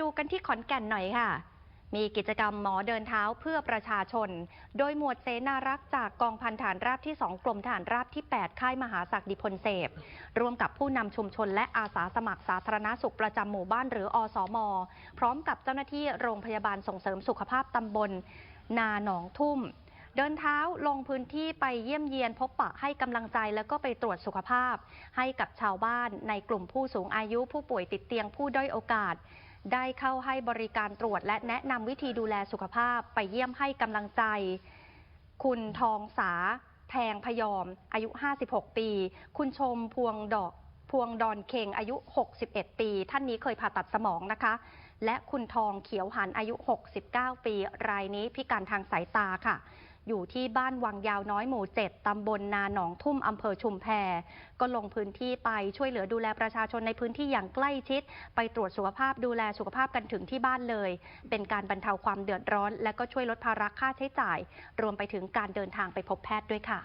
ดูกันที่ขอนแก่นหน่อยค่ะ มีกิจกรรมหมอเดินเท้าเพื่อประชาชน โดยหมวดเสนารักษ์จากกองพันฐานราบที่ 2 กรมฐานราบที่ 8 ค่ายมหาศักดิพลเสพร่วมกับผู้นำชุมชนและอาสาสมัครสาธารณสุขประจำหมู่บ้านหรืออสม พร้อมกับเจ้าหน้าที่โรงพยาบาลส่งเสริมสุขภาพตำบล นาหนองทุ่มเดินเท้าลงพื้นที่ไปเยี่ยมเยียนพบปะให้กำลังใจแล้วก็ไปตรวจสุขภาพ ให้กับชาวบ้านในกลุ่มผู้สูงอายุผู้ป่วยติดเตียงผู้ด้อยโอกาส ได้เข้าให้บริการตรวจ และแนะนำวิธีดูแลสุขภาพไปเยี่ยมให้กำลังใจ คุณทองสา แพงพยอม อายุ 56 ปี คุณชมพวงดอกพวงดอนเคงอายุ 61 ปี ท่านนี้เคยผ่าตัดสมองนะคะ และคุณทองเขียวหันอายุ 69 ปี รายนี้พิการทางสายตาค่ะ อยู่ที่บ้านวังยาวน้อยหมู่ 7 ตำบลนาหนองทุ่มอำเภอชุมแพ ก็ลงพื้นที่ไปช่วยเหลือดูแลประชาชนในพื้นที่อย่างใกล้ชิด ไปตรวจสุขภาพดูแลสุขภาพกันถึงที่บ้านเลย เป็นการบรรเทาความเดือดร้อน และก็ช่วยลดภาระค่าใช้จ่าย รวมไปถึงการเดินทางไปพบแพทย์ด้วยค่ะ